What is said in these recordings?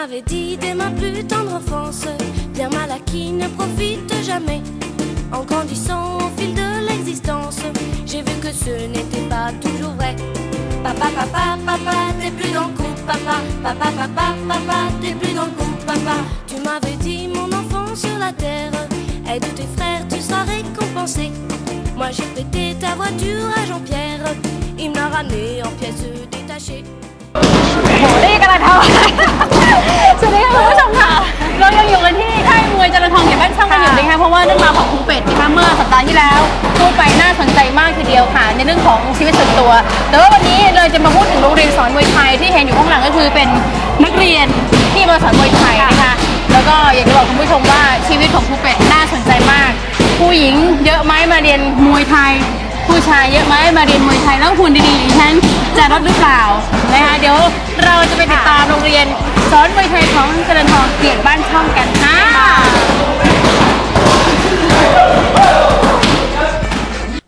m'avais dit dès ma plus tendre enfance, bien mal acquis ne profite jamais. En grandissant au fil de l'existence, j'ai vu que ce n'était pas toujours vrai. Papa, papa, papa, t'es plus dans le coup, papa, papa, papa, papa, t'es plus dans le coup, papa. Tu m'avais dit, mon enfant sur la terre, aide tes frères, tu seras récompensé. Moi j'ai prêté ta voiture à Jean-Pierre, il m'a ramené en pièces détachées. โหนี่กำลังทำสวัสดีค่ะคุณผู้ชมค่ะ เรายังอยู่กันที่ค่ายมวยจรนทองเกียรติบ้านช่างกันอยู่นะคะเพราะว่าเรื่องราวของครูเป็ดนะคะเมื่อสัปดาห์ที่แล้วพูดไปน่าสนใจมากทีเดียวค่ะ ในเรื่องของชีวิตส่วนตัว แต่ว่าวันนี้เราจะมาพูดถึงโรงเรียนสอนมวยไทยที่เห็นอยู่ข้างหลังก็คือเป็นนักเรียนที่มาสอนมวยไทยนะคะ แล้วก็อยากจะบอกคุณผู้ชมว่าชีวิตของครูเป็ดน่าสนใจมาก ผู้หญิงเยอะไหมมาเรียนมวยไทย ผู้ชายเยอะไหมมาเรียนมวยไทยแล้วหุ่นดีๆอย่างฉันจะลดหรือเปล่านะคะเดี๋ยวเราจะไปติดตามโรงเรียนสอนมวยไทยของเจริญทองเกียรติบ้านช่องกันค่ะ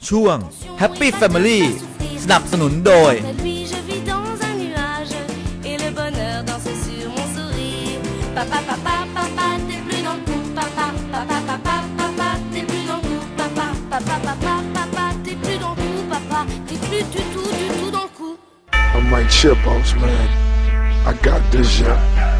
ช่วง Happy Family สนับสนุนโดย Cette nuit, I'm like Chipos, man. I got this shit.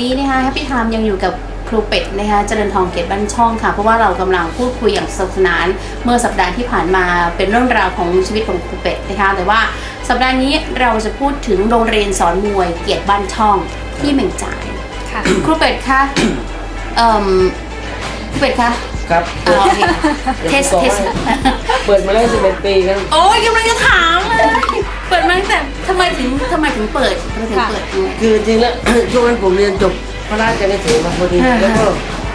นี้เสาร์นี้นะคะแฮปปี้ไทม์ยังอยู่กับครูเป็ดนะคะเจริญทองเกียรติบ้านช่องค่ะ เพราะว่าเรากำลังพูดคุยอย่างสนุกสนาน เมื่อสัปดาห์ที่ผ่านมาเป็นเรื่องราวของชีวิตของครูเป็ดนะคะแต่ว่าสัปดาห์นี้เราจะพูดถึงโรงเรียนสอนมวยเกียรติบ้านช่องที่เหม่งจ่ายค่ะครูเป็ดคะเอ่มครูเป็ดคะ ครับเอาโอเคเทสเทสเปิดมาแล้ว11ปีครับโอ้ยกำลังจะถามเลยเปิดมาตั้งแต่ทำไมถึงทำไมถึงเปิดทำไมถึงเปิดเนี่ยคือจริงแล้วช่วงนั้นผมเรียนจบพระราชการเกษตรมาพอดีอ่าฮะแล้วก็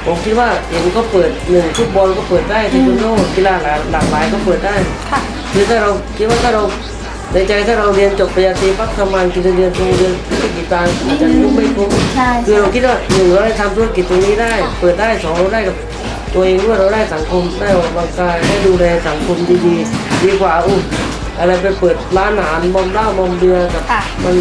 ผมคิดว่าเห็นก็เปิดหนึ่งฟุตบอลก็เปิดได้เทควันโดกีฬาหลากหลากหลายก็เปิดได้ค่ะคือถ้าเราคิดว่าถ้าเราในใจถ้าเราเรียนจบปริญญาตรีปั๊บทำงานกินเดือนโรงเรียนธุรกิจการอาจจะยุ่งไม่คุ้มใช่คือเราคิดว่าหนึ่งเราได้ทำธุรกิจตรงนี้ได้ เปิดได้สองเราได้กับ ตัวเองด้วยเราได้สังคมได้ออกกำลังกายได้ดูแลสังคมดีๆ ดีกว่าอุ้อะไรไปเปิดร้านอาหารมอมเหล้ามอมเบียร์กับค่ะ มัน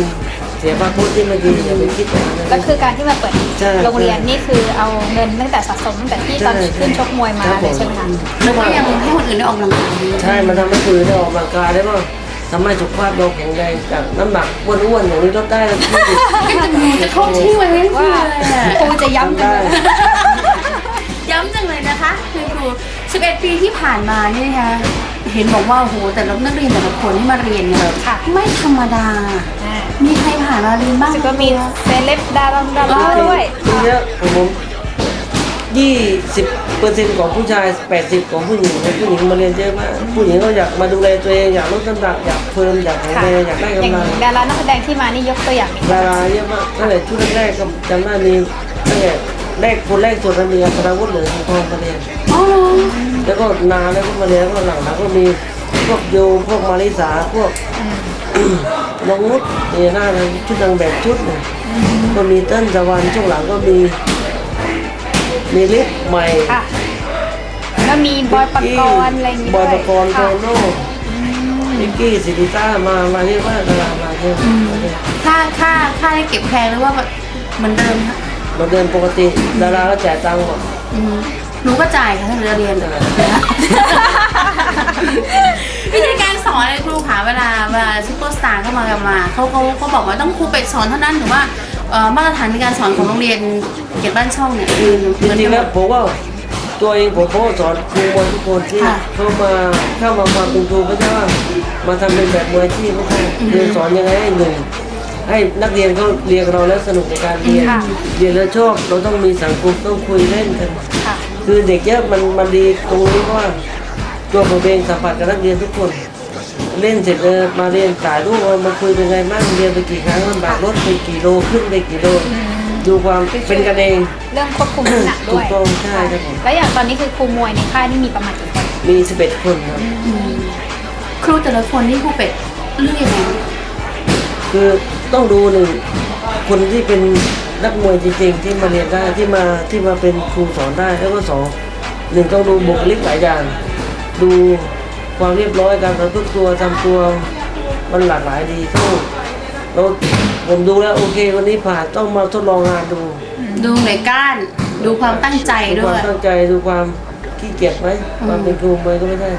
เสียภาพพจน์ที่ไม่ดีอย่าไปคิดแบบนั้น ก็คือการที่มาเปิดใช่โรงเรียนนี่คือเอาเงินตั้งแต่สะสมตั้งแต่ที่ตอนใช่ขึ้นชกมวยมาครับเลยใช่ไหมคะแล้วก็ยังให้คนอื่นได้ออกกำลังกายด้วยใช่มันทำให้คนอื่นได้ออกกำลังกายได้บ้างทำให้สุขภาพเราแข็งแรงจากน้ำหนักอ้วนๆอย่างนี้ลดได้แล้วที่จะเข้าที่ไว้ไม่ได้เลยอะครูจะย้ำกันได้เลย ย้ำจังเลยนะคะคุณครู 11 ปีที่ผ่านมาเนี่ยนะคะเห็นบอกว่าโอ้โหแต่ละนักเรียนแต่ละคนที่มาเรียนเนี่ยค่ะ ไม่ธรรมดาอ่ามีใครผ่านมาเรียนบ้างก็มีเซเลบดาราดาราด้วยทีเนี้ยของผมยี่สิบเปอร์เซ็นต์ของผู้ชายแปดสิบของผู้หญิงผู้หญิงมาเรียนเยอะมาก ผู้หญิงก็อยากมาดูแลตัวเองอยากลดน้ำหนักอยากเฟิร์มอยากแข็งค่ะแรงอยากได้อย่างกำลังดารานักแสดงที่มานี่ยกตัวอย่าง ดาราเยอะมากตั้งแต่ชุดแรกๆก็จำได้มีตั้งแต่ แรกคนแรกสุดมีอัศราวุฒิเหลืองทองมาเรียนอ๋อเหรอแล้วก็นานแล้วก็มาเรียนแล้วก็หลังๆก็มีพวกโยพวกมาริสาพวกน้องนุชเนี่ยหน้าเลยชุดนางแบบชุดเนี่ยก็มีเต้นตะวันช่วงหลังก็มีมีลิฟใหม่ค่ะแล้วมีบอยปกรณ์อะไรอย่างงี้บอยปด้วยกรณ์โตค่ะโน่นิกกี้สิริต้ามามาเยอะมากดารามาเยอะมาเยอะ ค่าค่าค่าได้เก็บแพงหรือว่าแบบเหมือนเดิมคะ มาเดินปกติดาราก็จ่ายตังค์หมด อืมหนูก็จ่ายค่ะถ้าหนูจะเรียนวิธีการสอนเลยครูขาเวลาเวลาซุปเปอร์สตาร์เข้ามากันมาเขาเขาเขาบอกว่าต้องครูเป็ดสอนเท่านั้นหรือว่าเอ่อมาตรฐานในการสอนของโรงเรียนเกียรติบ้านช่องเนี่ยคือเหจมือนริกังนๆหมแล้วดผมว่าตัวเองผมก็สอนครูมวยทุกคนที่ค่ะเข้ามาเข้ามาฟังเป็นครูไม่ใช่ว่ามาทำเป็นแบบมวยที่ไม่ใช่คือสอนยังไงให้หนึ่ง ให้นักเรียนเขาเรียนกับเราแล้วสนุกในการเรียน ค่ะ เรียนแล้วชอบเราต้องมีสังคมต้องคุยเล่นกัน ค่ะ คือเด็กเยอะมันมันดีตรงนี้เพราะว่า ตัวผมเองสัมผัสกับนักเรียนทุกคน เล่นเสร็จเออมาเรียนถ่ายรูปมามาคุยเป็นไงบ้างเรียนไปกี่ครั้งมันบากรถไปกี่โลขึ้นไปกี่โลดูความเป็นกันเอง เรื่องควบคุมน้ำหนักถูด้วกยต้องใช่ครับผม แล้วอย่างตอนนี้คือครูมวยในค่ายนี่มีประมาณกี่คนมี 11 คนครับ ครูแต่ละคนนี่ครูเป็ดเลือกยังไง คือ ต้องดูหนึ่งคนที่เป็นนักมวยจริงๆที่มาเรียนได้ที่มาที่มาเป็นครูสอนได้แล้วก็สองหนึ่งต้องดูบุคลิกหลายอย่างดูความเรียบร้อยการประพฤติตัวทำตัวมันหลากหลายดีต้องเราผมดูแล้วโอเควันนี้ผ่านต้องมาทดลองงานดูดูหน่วยก้าน ดูความตั้งใจดูด้ควาวมยตั้งใจดูความขี้เกียจไหมความเป็นครูมวยก็ไม่ใช่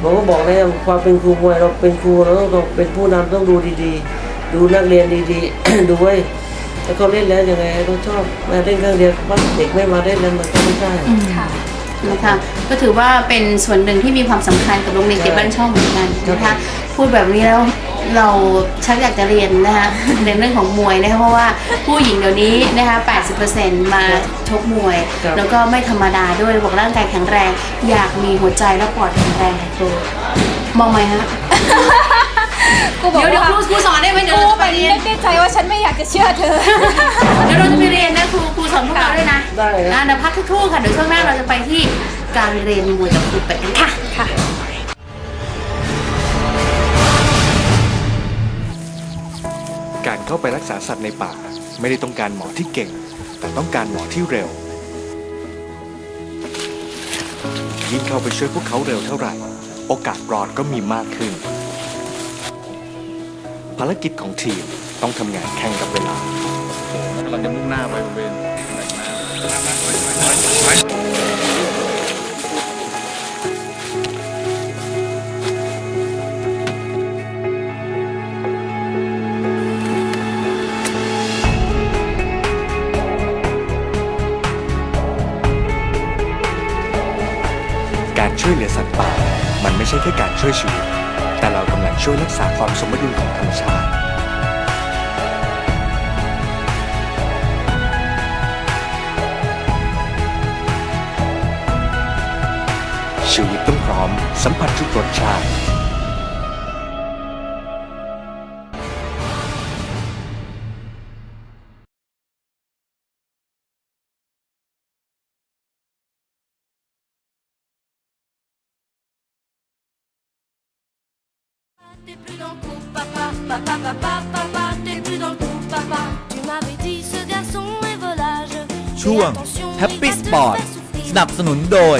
ผมก็บอกเลยว่าความเป็นครูมวยเราเป็นครูเราต้องเป็นผู้นำต้องดูดีๆ ดูนักเรียนดีๆ ดูไว้แล้วเขาเล่นแล้วยังไงเขาชอบมาเล่นข้างเดียวบ้างเด็กไม่มาเล่นแล้วมันก็ไม่ใช่ ค่ะนะคะก็ถือว่าเป็นส่วนหนึ่งที่มีความสำคัญกับโรงเรียนเด็กบ้านช่องเหมือนกันนะคะพูดแบบนี้แล้วเราชักอยากจะเรียนนะคะในเรื่องของมวยนะคะเพราะว่าผู้หญิงเดี๋ยวนี้นะคะ 80%มาชกมวย ครับ แล้วก็ไม่ธรรมดาด้วยบอกร่างกายแข็งแรง อยากมีหัวใจและปอดแข็งแรงค่ะครูมองไหมฮะ กูบอกเดี๋ยวเดี๋ยวว่าครูครูสอนได้ไหมเดี๋ยวกูเราจะไปไปเรียนนึกในใจว่าฉันไม่อยากจะเชื่อเธอ เดี๋ยวเราจะไปเรียนนะครูครูสอนพวกเราด้วยนะได้ครับ นะเดี๋ยวพักสักครู่ค่ะเดี๋ยวช่วงหน้าเราจะไปที่การเรียนมวยกับครูเป็ดกันค่ะ ค่ะ การเข้าไปรักษาสัตว์ในป่า ไม่ได้ต้องการหมอที่เก่ง แต่ต้องการหมอที่เร็ว ยิ่งเข้าไปช่วยพวกเขาเร็วเท่าไหร่ โอกาสรอดก็มีมากขึ้น ภารกิจของทีมต้องทำงานแข่งกับเวลา เราจะมุ่งหน้าไปบริเวณแหล่งน้ำการช่วยเหลือสัตว์ป่า มันไม่ใช่แค่การช่วยชีวิต ช่วยรักษาความสมดุลของธรรมชาติ ชีวิตต้องพร้อมสัมผัสทุกรสชาติ T'es plus dans le coup, papa, papa, papa, papa, t'es plus dans le coup, papa. Tu m'avais dit ce garçon est volage. ช่วง Fais attention, Happy il va te Sport faire souffrir. สนับสนุนโดย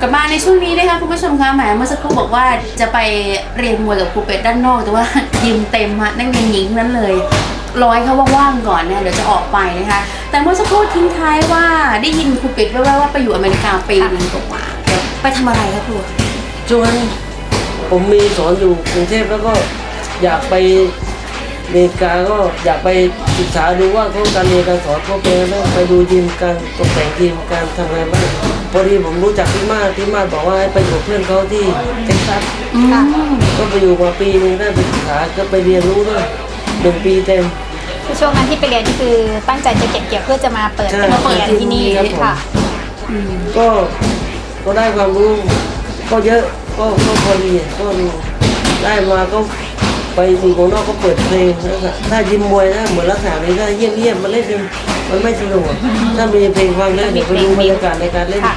กลับมาในช่วงนี้นะคะคุณผู้ชมคะแหมเมื่อสักครู่บอกว่าจะไปเรียนมวยกับครูเป็ดด้านนอก แต่ว่ายิมเต็มฮะนักเรียนหญิงนั้นเลยร้อยเขาว่างๆก่อนนะเดี๋ยวจะออกไปนะคะ แต่เมื่อสักครู่ทิ้งท้ายว่าได้ยินครูเป็ดแว่วๆว่าไปอยู่อเมริกาปีนึงกว่าๆเดี๋ยวไปทำอะไรคะครูช่วนผมมีสอนอยู่กรุงเทพแล้วก็อยากไป เมริกาก็อยากไปศึกษาดูว่าเขาการเรียนการสอนเขาเป็นยังไงไปดูยิมการตกแต่งยิมการทำงานบ้างพอดีผมรู้จักพี่มาศพี่มาศบอกว่าให้ไปอยู่กับเพื่อนเขาที่เท็กซัสค่ะก็ไปอยู่มาปีหนึงได้ไปศึกษาก็ไปเรียนรู้ด้วยหนึ่งปีเต็มคือช่วงนั้นที่ไปเรียนนี่คือตั้งใจจะเก็บเกี่ยวเพื่อจะมาเปิดใช่เป็นโรงเรียนที่นี่ครับผมค่ะก็ก็ได้ความรู้ก็เยอะก็ก็พอดีก็รู้ได้มาก็ ไปอยู่ข้างนอกก็เปิดเพลงแล้วก็ถ้ายิมมวยนะเหมือนลักษณะนี้ถ้าเยี่ยมเยี่ยมๆมาเล่นกันมันไม่สนุกอะถ้ามีเพลงฟังแล้วเดี๋ยวไปดูบรรยากาศในการเล่นค่ะ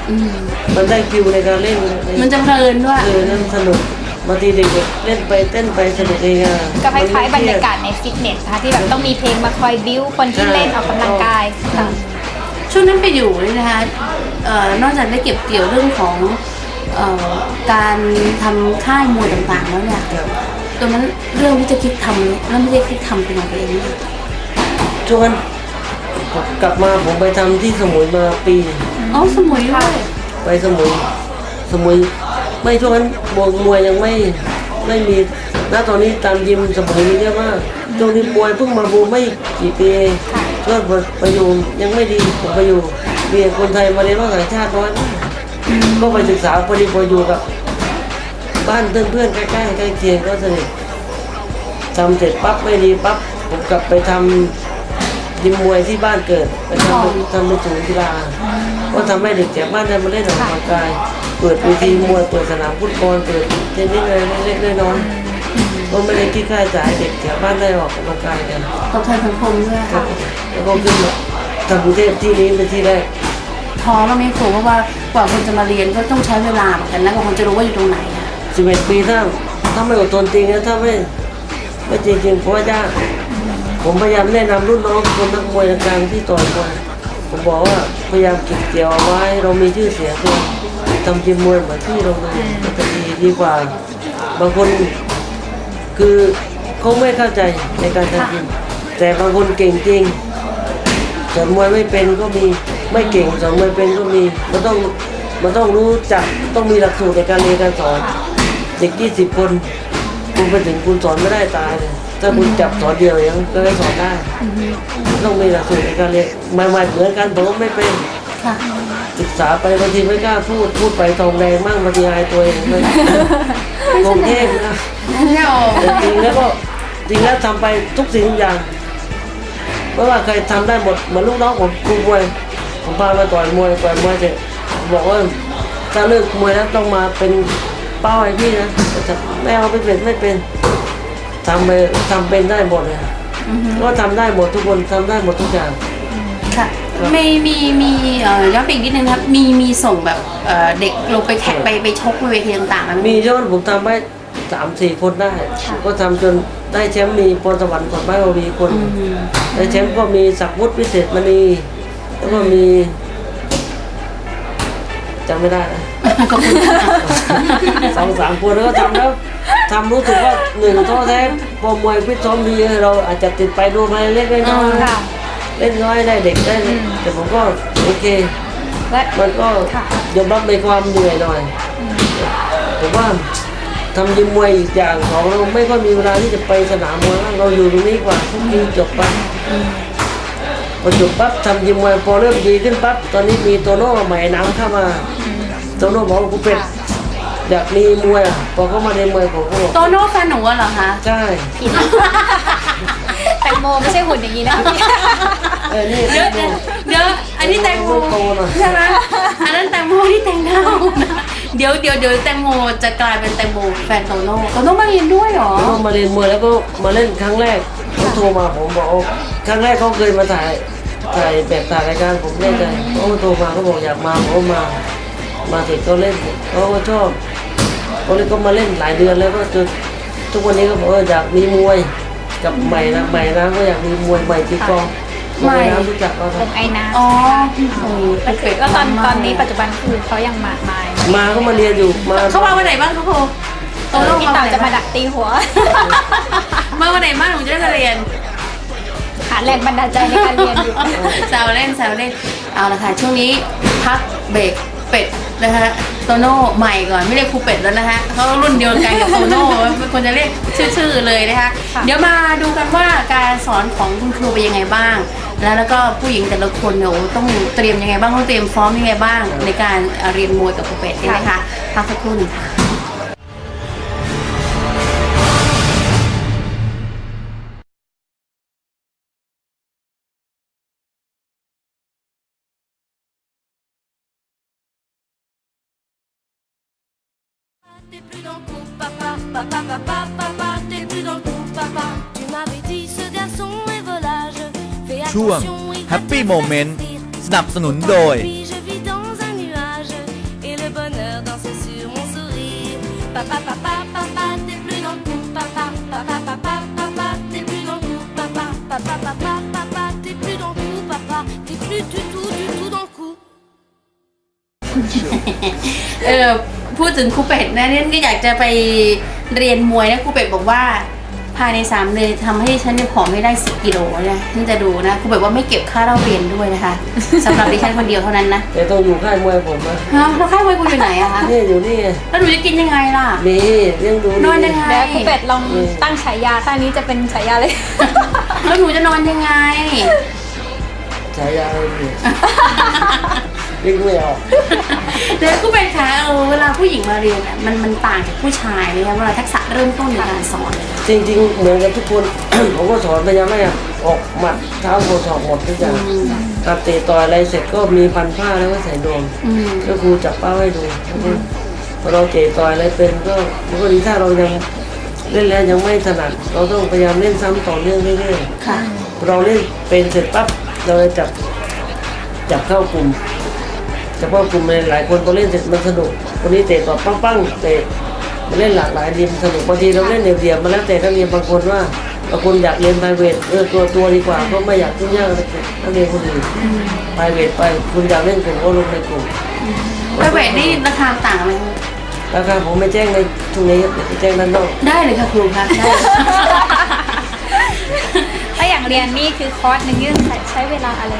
มันได้คิวในการเล่น มันจะเพลินด้วยเออนั่นสนุกบางทีเด็กๆเล่นไปเต้นไปสนุกเองอะก็คล้ายๆบรรยากาศในฟิตเนสนะคะที่แบบต้องมีเพลงมาคอยบิ้วคนที่เล่นออกกำลังกายค่ะช่วงนั้นไปอยู่นี่นะคะเอ่อนอกจากได้เก็บเกี่ยวเรื่องของเอ่อการทำค่ายมวยต่างๆแล้วเนี่ยครับ ตรงนั้นเรื่องที่จะคิดทำเริ่มที่จะคิดทำเป็นของตัวเองเนี่ยช่วงนั้นผมกลับมาผมไปทำที่สมุยมาปีหนึ่งอ๋อสมุยด้วยไปสมุย สมุย ไม่ช่วงนั้นบวกมวยยังไม่ไม่มีณตอนนี้ตามยิมสมุยมีเยอะมากช่วงนี้มวยเพิ่งมาบูมไม่กี่ปีช่วงไปอยู่ยังไม่ดีผมไปอยู่มีคนไทยมาเรียนภาษาชาติน้อยมากก็ไปศึกษาพอดีพออยู่กับ บ้านเพื่อนเพื่อนๆใกล้ๆใกล้เคียงก็สนิททำเสร็จปั๊บไม่ดีปั๊บผมกลับไปทำยิมมวยที่บ้านเกิดไปทำเป็นทำเป็นศูนย์กีฬาก็ทำให้เด็กแถวบ้านได้มาเล่นออกกำลังกายเปิดเวทีมวยเปิดสนามฟุตบอลเปิดเทนนิสอะไรเล็กๆน้อยๆก็ไม่ได้คิดค่าใช้จ่ายเด็กแถวบ้านได้ออกกำลังกายกันตอบแทนสังคมด้วยครัค่ะบแล้วก็ขึ้นมาทำกรุงเทพที่นี้เป็นที่แรกท้อบ้างไหมครูเพราะว่ากว่าคนจะมาเรียนก็ต้องใช้เวลาเหมือนกันนะกว่าคนจะรู้ว่าอยู่ตรงไหน สิบเอะ11ปีถ้าถ้าไม่อดทนจริงนะถ้าไม่ไม่จริงจริงๆเพราะว่ายากผมพยายามแนะนำรุ่นน้องคนนักมวยดังที่ต่อยมวยผมบอกว่าพยายามเก็บเกี่ยวเอาไว้เรามีชื่อเสียงด้วทำจิมมวยเหมือนที่เราเลยมันจะดีดีกว่า บางคนคือเขาไม่เข้าใจในการทำจิมแต่บางคนเก่งจริงสอนมวยไม่เป็นก็มีไม่เก่งสอนมวยเป็นก็มีมันต้องมันต้องรู้จักต้องมีหลักสูตรในการเรียนการสอน เด็กยี่สิบคน คุณไปถึงคุณสอนไม่ได้ตายเลยถ้าคุณจับสอนเดียวยังก็ได้สอนได้ต้องมีหลักสูตรในการเรียนใหม่ๆเหมือนกันผมก็ไม่เป็นค่ะศึกษาไปบางทีไม่กล้าพูดพูดไปทองแดงมั่งบางทีอายตัวเองเลยกรุงเทพนะเนี่ยโอ้แต่จริงแล้วก็จริงแล้วทำไปทุกสิ่งทุกอย่างเพราะว่าเคยทำได้หมดเหมือนลูกน้องผมครูมวยผมพามาต่อยมวยต่อยมวยเสร็จบอกว่าถ้าเลิกมวยแล้วต้องมาเป็น เป้าให้พี่นะแต่ไม่เอาไม่เป็นไม่เป็นทำไปทำเป็นได้หมดเลยก็ทำได้หมดทุกคนทำได้หมดทุกอย่าง ค่ะมีมีมีเอ่อย้อนไปอีกนิดนึงนะครับ มีมีส่งแบบเอ่อเด็กลงไปแข่งไปไปชกบนเวทีต่างๆไหมมียอดผมทำไปสามสี่คนได้ก็ทำจนได้แชมป์มีพรสวรรค์กดไม้ววีคน อืมได้แชมป์ก็มีศักดิ์วุฒิพิเศษมณีแล้วก็มีจำไม่ได้นะ ขอบคุณค่ะสองสามคนแล้วก็ทำแล้วทำรู้สึกว่าหนึ่งท้อแท้พอมวยพิษซ้อมดีเราอาจจะติดไปดูมาเล็กๆน้อยค่ะ ๆเล่นน้อยได้เด็กได้เด็กแต่ผมก็โอเค และ มันก็ค่ะ ยอมรับในความเหนื่อยหน่อยผมว่าทำยิมมวยอีกอย่างของเราไม่ค่อยมีเวลาที่จะไปสนามมวยเราอยู่ตรงนี้กว่าทุกทีจบไปพอจบปั๊บทำยิมมวยพอเริ่มดีขึ้นปั๊บตอนนี้มีโตโน่ใหม่น้ำเข้ามา โตโน่บอกว่ากูเป็ดอยากมีมวยอะพอเขามาเรียนมวยผมก็บอกโตโน่แฟนหนูอะเหรอคะใช่ ผิดแตงโมไม่ใช่หุ่นอย่างนี้นะ เออนี่เดี๋ยวเดี๋ยวเดี๋ยวอันนี้แตงโมโตหน่อย ใช่ไหมอันนั้นแตงโมที่แตงเน่าเดี๋ยวเดี๋ยวเดี๋ยวแตงโมจะกลายเป็นแตงโมแฟนโตโน่โตโน่มาเรียนด้วยเหรอเขามาเรียนมวยแล้วก็มาเล่นครั้งแรกเขาโทรมาผมบอกว่าครั้งแรกเขาเคยมาถ่ายถ่ายแบบถ่ายรายการผมเล่นเลยเขาก็โทรมาเขาบอกอยากมาผมก็มา มาเสร็จเขาเล่นเขาก็ชอบเขาเลยก็มาเล่นหลายเดือนแล้วก็จนทุกวันนี้ก็บอกว่าอยากมีมวยกับใหม่นะใหม่นะก็อยากมีมวยใหม่ตีกลองใหม่ใหม่นะรู้จักเขาคผรับมไอน้อ๋อเออำแล้วคือแล้วตอนตอนนี้ปัจจุบันคือเขายังมามามาก็มาเรียนอยู่มาเขามาวันไหนบ้างคะครูโตโน่พี่มาเต่าวันไหนจะมาบ้างดักตีหัว มาวันไหนบ้างหนูจะได้มาเรียนหาแรงบันดาลใจในการเรียนอยู่แซวเล่นแซวเล่นเอาละค่ะช่วงนี้พักเบรก เป็ดนะฮะโตโน่ใหม่ก่อนไม่เรียกครูเป็ดแล้วนะฮะเขารุ่นเดียวกันกับโตโน่ไม่ควรจะเรียกชื่อๆเลยนะคะค่ะเดี๋ยวมาดูกันว่าการสอนของคุณครูเป็นยังไงบ้าง แล้วแล้วก็ผู้หญิงแต่ละคนเนี่ยโอ้ต้องเตรียมยังไงบ้างต้องเตรียมซ้อมยังไงบ้าง ในการเรียนมวยกับครูเป็ดนี่นะคะพักสักครู่หนึงค่ะ ช่วง attention, il va Happy te Moment faire rire. สนับสนุนโดย Puis je vis dans un nuage et le bonheur danse sur mon sourire. Papa, papa, papa, t'es plus dans le coup, papa, papa, papa, papa, t'es plus dans le coup, papa, papa, papa, papa, t'es plus dans le coup, papa, t'es plus du tout, du tout dans le coup. เออพูดถึงครูเป็ดนะเนี่ยก็อยากจะไปเรียนมวยนะครูเป็ดบอกว่า พายใน 3 เดือนทำให้ฉันเนี่ยผอมให้ได้ 10 กิโลนะฉันจะดูนะครูแบบว่าไม่เก็บค่าเล่าเรียนด้วยนะคะสำหรับดิฉันคนเดียวเท่านั้นนะแต่ต้องอยู่ค่ายมวยผมนะฮะแล้วค่ายมวยคุณอยู่ไหนอะคะนี่อยู่นี่ไงแล้วหนูจะกินยังไงล่ะมีเลี้ยงดูนอนยังไงแล้วคุณเป็ดลองตั้งฉายาท่านี้จะเป็นฉายาเลย แล้วหนูจะนอนยังไงฉายาอะไรอยู่ เลี้ยงไม่ออกแล้วก็เป็นคะเออเวลาผู้หญิงมาเรียนอะมันมันต่างจากผู้ชายเลยคะเวลาทักษะเริ่มต้นในการสอน จริง ๆ เหมือนกันทุกคน ผมก็สอนพยายามให้ออกหมัดเท้าโคศอกหมดทุกอย่างตัดเตะต่อยอะไรเสร็จก็มีพันผ้าแล้วก็ใส่นวมอืม ก็ครูจับเป้าให้ดูพอเราเตะต่อยอะไรเป็นก็มันก็ดีถ้าเรายังเล่นแล้วยังไม่ถนัดเราต้องพยายามเล่นซ้ำต่อเนื่องเรื่อยค่ะ ๆเราเล่นเป็นเสร็จปั๊บเราจะจับจับเข้ากลุ่ม จับเข้ากลุ่มในหลายคนพอเล่นเสร็จมันสนุกคนนี้เตะต่อปั้งๆเตะมันเล่นหลากหลายดีมนสนุกบางทีเราเล่นเดี่ยวๆมาแล้วแต่นักเรียนบางคนว่าบางคนอยากเรียนไพรเวทเออตัวตัวดีกว่าก็ไม่อยากยุ่งยากนักเรียนคนอื่นไพรเวทไปคุณอยากเล่นกลุ่มก็ลงในกลุ่มแล้วเวทนี่ราคาต่างไหมคะราคาผมไม่แจ้งในช่วงนี้เดี๋ยวไปแจ้งด้านนอกได้เลยค่ะครูคะได้ถ้าอย่างเรียนนี่คือคอร์สหนึ่งยื่นใช้เวลาอะไร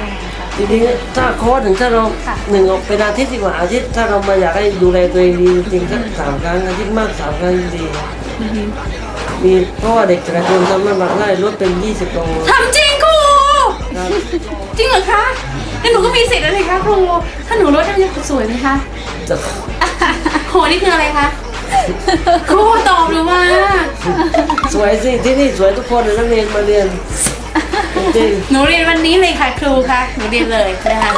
ยังไงคะจริงๆถ้าคอร์สถึงถ้าเราค่ะ หนึ่งออกเป็นอาทิตย์ดีกว่าอาทิตย์ถ้าเรามาอยากให้ดูแลตัวเองดีจริงๆสักสามครั้งอาทิตย์มากสามครั้งดีมีเพราะว่าเด็กแต่ละคนทำน้ำหนักได้ลดเป็นยี่สิบโลทำจริงครู ครับจริงเหรอคะแล้วหนูก็มีสิทธิ์อะไรคะครู ถ้าหนูลดได้มันจะสวยไหมคะ จะโหนี่คืออะไรคะครูตอบหรือว่าสวยสิที่นี่สวยทุกคนเลยนักเรียนมาเรียนจริง หนูเรียนวันนี้เลยค่ะครูคะหนูเรียนเลยนะคะ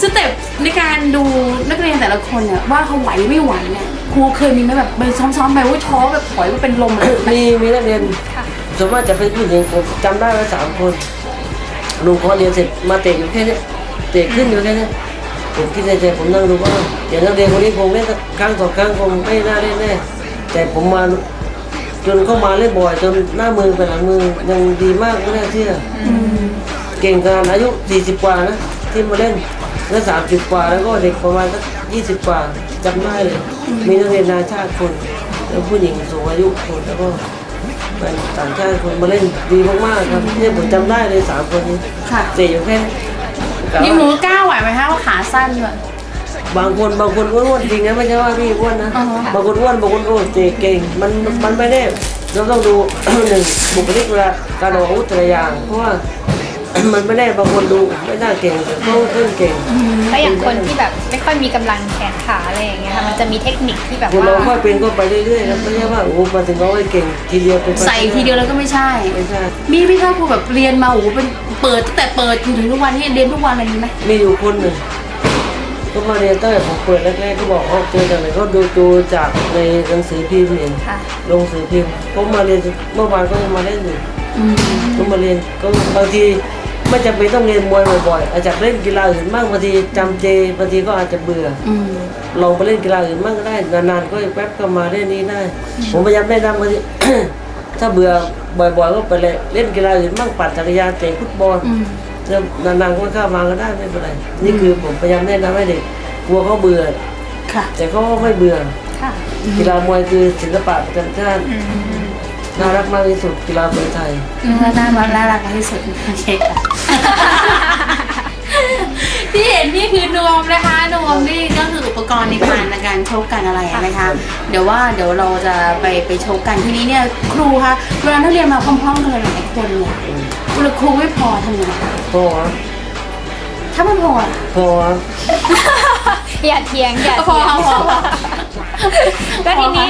สเต็ปในการดูนักเรียนแต่ละคนเนี่ยว่าเขาไหวไม่ไหวเนี่ยครูเคยมีไหมแบบไปซ้อมๆไปว่าท้อแบบถอยว่าเป็นลมเลยๆมีมีนักเรียนส่วนมากจะเป็นผู้หญิงผมจำได้ว่าสามคนลุงคอร์สเรียนเสร็จมาเตะอยู่แค่เนี้ยเตะขึ้นอยู่แค่เนี้ยผมคิดในใจผมนั่งดูว่าอย่างนักเรียนคนนี้คงเล่นสักครั้งสองครั้งคงไม่น่าเล่นแน่แต่ผมมา จนเข้ามาเล่นบ่อยจนหน้ามือไปหลังมือยังดีมากไม่น่าเชื่ออเก่งขนาดอายุ 40 กว่านะที่มาเล่นแล้ว30กว่าแล้วก็เด็กประมาณสัก20กว่าจำได้เลยมีนักเรียนนานาชาติคน แล้วผู้หญิงสูงอายุคนแล้วก็เป็นต่างชาติคนมาเล่นดีมากๆครับเนี่ยผมจำได้เลยสามคนนี้ค่ะเตะอยู่แค่นี้กะนี่ว่าหนูกล้าไหวไหมคะว่าขาสั้นด้วย บางคนบางคนอ้วนๆจริงนะไม่ใช่ว่าพี่อ้วนนะอ่าฮะบางคนอ้วนบางคนโอ้เตะเก่ง มันมันไม่ได้เราต้องดู หนึ่งบุคลิกเวลาการออกอาวุธแต่ละอย่าง เพราะว่ามันไม่ได้บางคนดูไม่น่าเก่งแต่เขาขึ้นเก่งถ้าอย่างคนที่แบบไม่ค่อยมีกำลังแขนขาอะไรอย่างเงี้ยค่ะมันจะมีเทคนิคที่แบบคนว่าเราค่อยเป็นก็ไปเรื่อยๆครับไม่ใช่ว่าโอ้โหมาถึงเราให้เก่งทีเดียวเป็นไปใส่ทีเดียวแล้วก็ไม่ใช่ไม่ใช่มีพี่ชอบครูแบบเรียนมาโอ้โหเป็นเปิดตั้งแต่เปิดจนถึงทุกวันนี้เรียนทุกวันอะไรอย่างนี้ไหมมีอยู่คนหนึ่ง ก็มาเรียนตั้งแต่ผมเปิดแรกๆก็บอกเขาเจอจากไหนก็ดูดูจากในหนังสือพิมพ์เห็นค่ะลงสือพิมพ์ก็มาเรียนเมื่อวานก็ยังมาเล่นอยู่ก็มาเรียนก็บางทีไม่จำเป็นต้องเรียนมวยบ่อยๆอาจจะเล่นกีฬาอื่นบ้างบางทีจำเจบางทีก็อาจจะเบื่ออืมลองไปเล่นกีฬาอื่นบ้างก็ได้นานๆก็แป๊บก็มาเล่นนี้ได้ ผมพยายามแนะนำบางที ถ้าเบื่อบ่อยๆก็ไปเลยเล่นกีฬาอื่นบ้างปั่นจักรยานเตะฟุตบอล อืม แล้วนานๆก็เข้ามาก็ได้ไม่เป็นไร นี่คือผมพยายามแนะนำให้เด็กกลัวเขาเบื่อ ค่ะ แต่เขาก็ไม่เบื่อค่ะ กีฬามวยคือศิลปะประจำชาติน่ารักมากที่สุดกีฬามวยไทยเนื้อน่ารักน่ารักที่สุดโอเคค่ะที่เห็นนี่คือนวมนะคะนวมนี่ก็คืออุปกรณ์ในการในการชกกันอะไรอะนะคะ เดี๋ยวว่าเดี๋ยวเราจะไปไปชกกันทีนี้เนี่ยครูคะเวลานักเรียนมาพร้อมๆกันหลายๆคนเนี่ย เวลาครูไม่พอทำยังไงคะพอวะถ้าไม่พออะพอวะอย่าเทียงอย่าพอเทียงพอพอแล้วทีนี้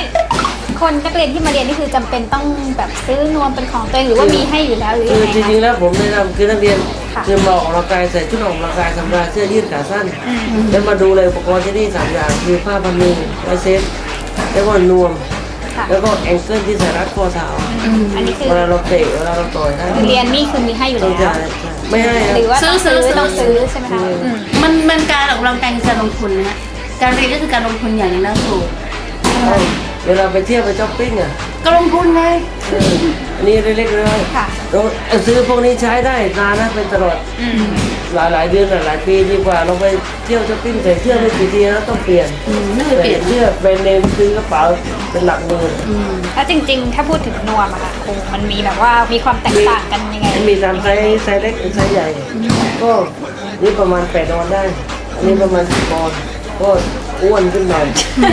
คนนักเรียนที่มาเรียนนี่คือจำเป็นต้องแบบซื้อนวมเป็นของตัวเองหรือว่ามีให้อยู่แล้วหรือคืยัองไงจริงคะๆแล้วผมแนะนำคือนักเรียนค่ะคือมาออกกำลังกายใส่ชุดออกกำลังกายธรรมดาเสื้อยืดขาสั้น แล้วมาดูเลยอุปกรณ์ที่นี่สามอย่างคือผ้าพันมือไวเซฟแล้วก็นวมค่ะ แล้วก็แองเกิลที่ใส่รัดข้อเท้าอันนี้คือเวลาเราเตะเวลาเราต่อยได้เรียนนี่คือมีให้อยู่ต้องแล้วจ่ายไม่ให้ครับหรือว่าต้องซื้ซื้ออซื้อต้องซื้อใช่ไหมคะซื้ออืมมันมันการออกกำลังกายคือการลงทุนนะฮะการเรียนก็คือการลงทุนอย่างหนึงนะครูเวลาไปเที่ยวไปช้อปปิ้งอะก็ลงทุนไง เออ อันนี้เล็กๆน้อยๆค่ะเราซื้อพวกนี้ใช้ได้นานนะเป็นตลอดหลายหลายๆเดือนหลายๆปีดีกว่าเราไปเที่ยวช้อปปิ้งใส่เสื้อไม่กี่ทีแล้วต้องเปลี่ยนไม่เคยเปลี่ยนเสื้อแบรนด์เนมซื้อกระเป๋าเป็นหลักหมื่นแล้วจริงๆ ถ้าพูดถึงนวมอะค่ะครูมันมีแบบว่ามีความแตกต่างกันยังไงมีตามไซส์ไซส์เล็กไซส์ใหญ่ ก็นี่ประมาณแปดออนได้ อันนี้ประมาณสิบออนก็อ้วนขึ้นหน่อย แหม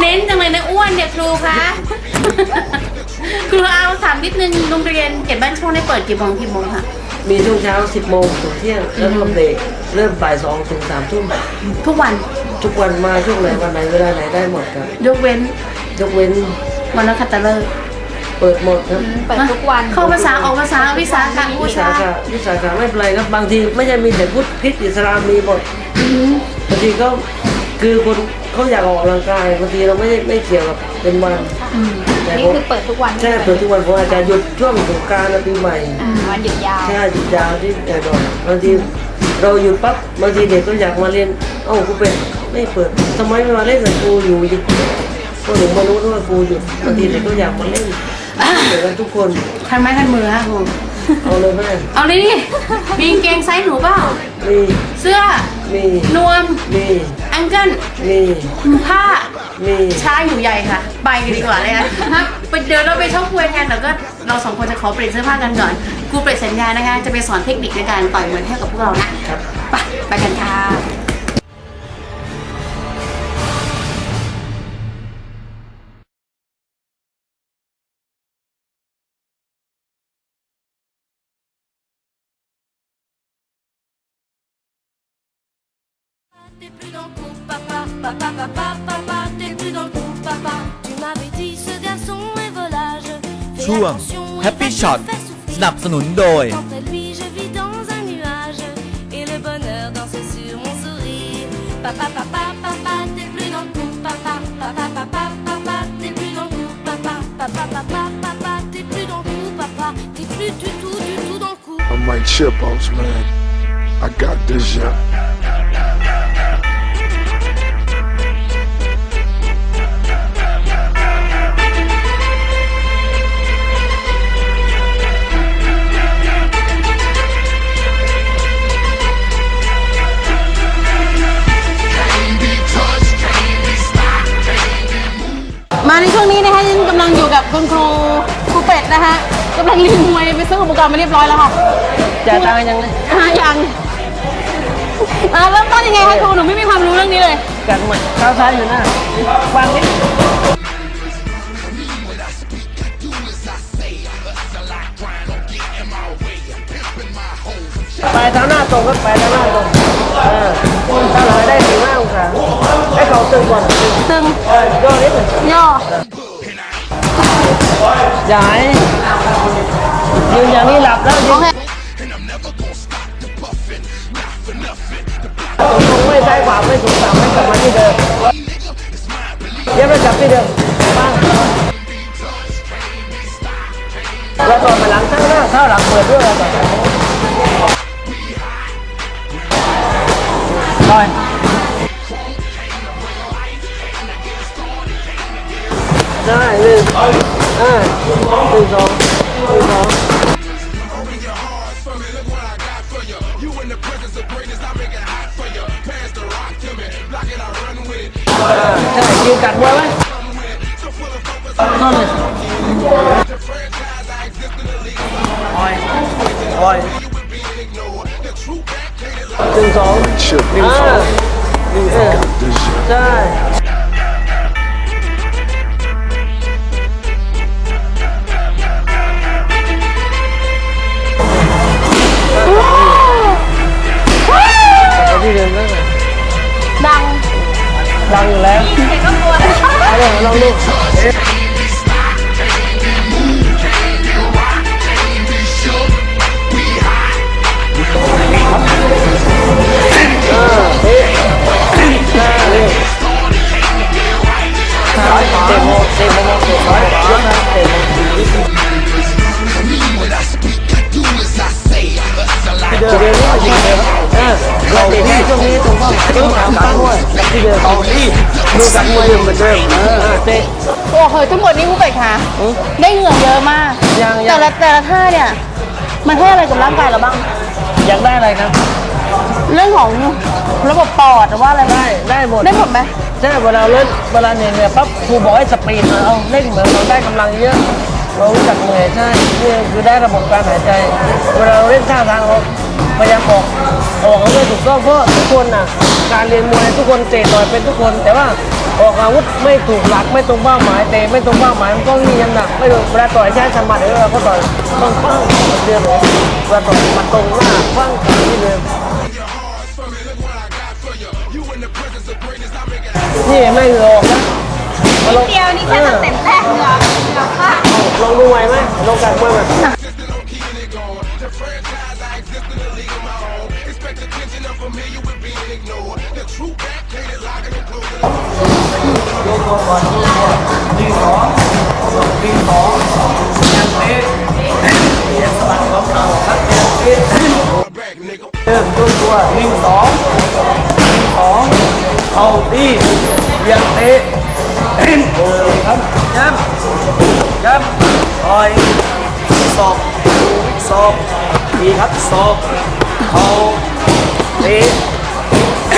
เน้นจังเลยนะอ้วนเนี่ยครูคะ ครูเอาถามนิดนึงโรงเรียนเก็บบ้านช่วงได้เปิดกี่โมงกี่โมงคะ มีช่วงเช้าสิบโมงถึงเที่ยงแล้วก็เบรกเริ่มบ่ายสองถึงสามทุ่มทุกวันทุกวันมาช่วงไหนวันไหนเวลาไหนได้หมดครับยกเว้นยกเว้นวันนักขัตฤกษ์เปิดหมดครับเปิดทุกวัน เข้าภาษาออกภาษาวิสาขบูวิชาสาขะวิสาขะไม่เป็นไรครับบางทีไม่ใช่มีแต่พุทธคริสต์อิสลามมีหมดบางทีก็คือคนเขาอยากออกกำลังกายบางทีเราไม่ได้ไม่เกี่ยวกับเป็นวัน แต่นี่ผมคือเปิดทุกวันใช่เปิดทุกวันผมอาจจะหยุดช่วงสงกรารปีใหม่อ่าวันหยุดยาว ใช่หยุดยาวที่แต่ดอนบางทีเราหยุดปั๊บบางทีเด็กก็อยากมาเรียนเอ้ากูเป็นไม่เปิดทำไมไม่มาเล่นกับครูอยู่หยุดก็ถึงมารู้ว่าครูหยุดบางทีเด็กก็อยากมาเล่นเด็กกันทุกคน ทันไม้ทันมือฮะครู เอาเลยแม่เอาเลยดิมีกางเกงไซส์หนูเปล่า มีเสื้อ มีนวม มีแองเกิลมีผ้า มีชายอยู่ใหญ่ค่ะ ไปกันดีกว่าเลยค่ะครับไปเดี๋ยวเราไปช็อปควยกันแล้วก็เราสองคนจะขอเปลี่ยนเสื้อผ้ากันก่อนครูเปลี่ยนสัญญานะคะ จะไปสอนเทคนิคในการต่อยมวยให้กับพวกเรานะครับไปไปกันค่ะ plus dans le coup, papa, papa, papa, papa, t'es plus dans le coup, papa. Tu m'avais dit ce garçon est volage. Fais ช่วง attention, il Happy va te Shot faire souffrir. สนับสนุนโดย Quant à lui, je vis dans un nuage et le bonheur danse sur mon sourire. Papa, papa, papa, t'es plus dans le coup, papa, papa, papa, papa, t'es plus dans le coup, papa, papa, papa, papa, t'es plus dans le coup, papa, t'es plus du tout, du tout dans le coup. I might chip boss man. I got this shot. มาในช่วงนี้นะคะยังกำลังอยู่กับคุณครูครูเป็ดนะคะกำลังเรียนมวยไปซื้ออุปกรณ์มาเรียบร้อยแล้วค่ะจ่ายตังค์กันยังเลยอ่ายังอ่าเริ่มต้นยังไงคะครูหนูไม่มีความรู้เรื่องนี้เลย กันหมดเท้าซ้ายอยู่หน้าวางนิดปลายเท้าหน้าตรงก็ปลายเท้าหน้าตรงเออถ้าเราได้สี่ห้าองศาให้เขา ตึงย่อนิดหนึ่งย่ออย่าให้ยืนอย่างนี้หลับแล้วยืนตรงไม่ซ้ายขวาไม่สูงต่ำไม่กลับมาที่เดิมเดี๋ยวไปกลับที่เดิมบ้างเราต่อไปหลังข้างหน้าข้าหลังเปิดด้วยเราต่อไป ได้หนึ่งอ่าหนึ่งสองหนึ่งสองใช่ยืนกัดมวยไหมนั่นเลย ดังอยู่แล้วเด็กก็กลัวเอาเลยลองดู Can't be stopped, can't be moved, can't be rocked, can't be shook. We hot. อ่าเอ๊ะหน้าเลยซ้ายเตะโมเตะโมโมเตะซ้ายยกนะเตะโม เดิมนี่ที่เดิมเออเราเตะที่ช่วงนี้ตรงข้างตรงข้างกันด้วยที่เดิมดูกันมวยเหมือนเดิมเออเตะโอ้โหทั้งหมดนี้ผู้เป็ดคะได้เหงื่อเยอะมาก ยังยัแต่งละแต่ละท่าเนี่ย มันให้อะไรกับร่างกายเราบ้าง อยากได้อะไรครับ เรื่องของระบบปอดหรือว่าอะไรบ้างได้ได้หมดได้หมดไหมใช่เวลาเล่นเวลาเหนื่อยเนี่ยปั๊บครูบอกให้สปีดมาเอาเร่งเหมือนเราได้กำลังเยอะ เรารู้จักเหนื่อยใช่นี่คือได้ระบบการหายใจ เวลาเราเล่นท่าทางเรา พยายามออกออกอาวุธถูกต้องเพราะทุกคนน่ะการเรียนมวยทุกคนเตะต่อยเป็นทุกคน แต่ว่าออกอาวุธไม่ถูกหลักไม่ตรงเป้าหมายเตะไม่ตรงเป้าหมายมันก็มีน้ำหนักไม่ถูกเวลาต่อยใช้สมาธิเราก็ต่อยต้องปั้งเดียวเลยเวลาต่อยมันตรงหน้าปั้งที่เดิมนี่ไม่เหงออกนะมาลงเดียวนี่แค่สเต็ปแรกเหรอเราค่ะลองดูไหวไหมลงการมวยไหม โยกตัวก่ยกตัวยิงสอยิงสองยังเตะสบกับเก่ยัตะเโยกตัวยิงสอยิงสอเอาตียังเตะโอ้ยครับย้ำย้ำต่อยศอกดีครับศอกเขาตี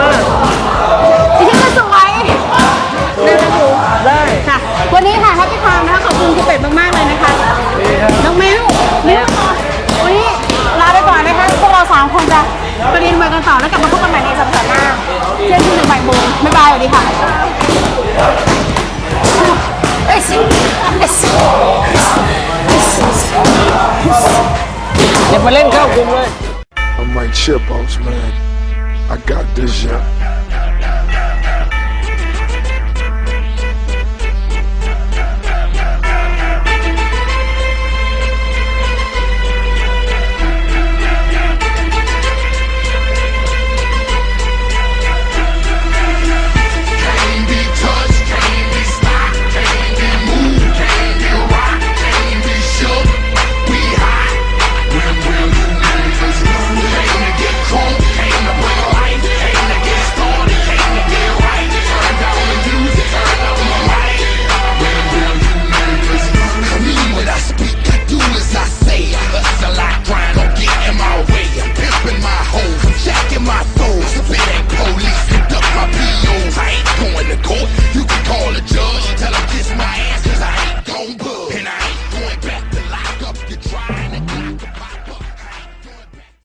มคะดีมากดิฉันก็สวยนะคะครูได้ค่ะ วันนี้ค่ะทัพพี่พามนะคะขอบคุณครูเป็ดมากๆเลยนะคะดีครับน้องเมลนิ้ววันนี้ลาไปก่อนนะคะพวกเราสามคนจะไปเรียนมวยกันต่อแล้วกลับมาพบกันใหม่ในสัปดาห์หน้าเที่ยงคืนถึงบ่ายโมงบ๊ายบายสวัสดีค่ะเอ้ยสิเอ้ยสิอย่าไปเล่นเข้ากลุ่มเลย I'm like chip man. I got this, yeah.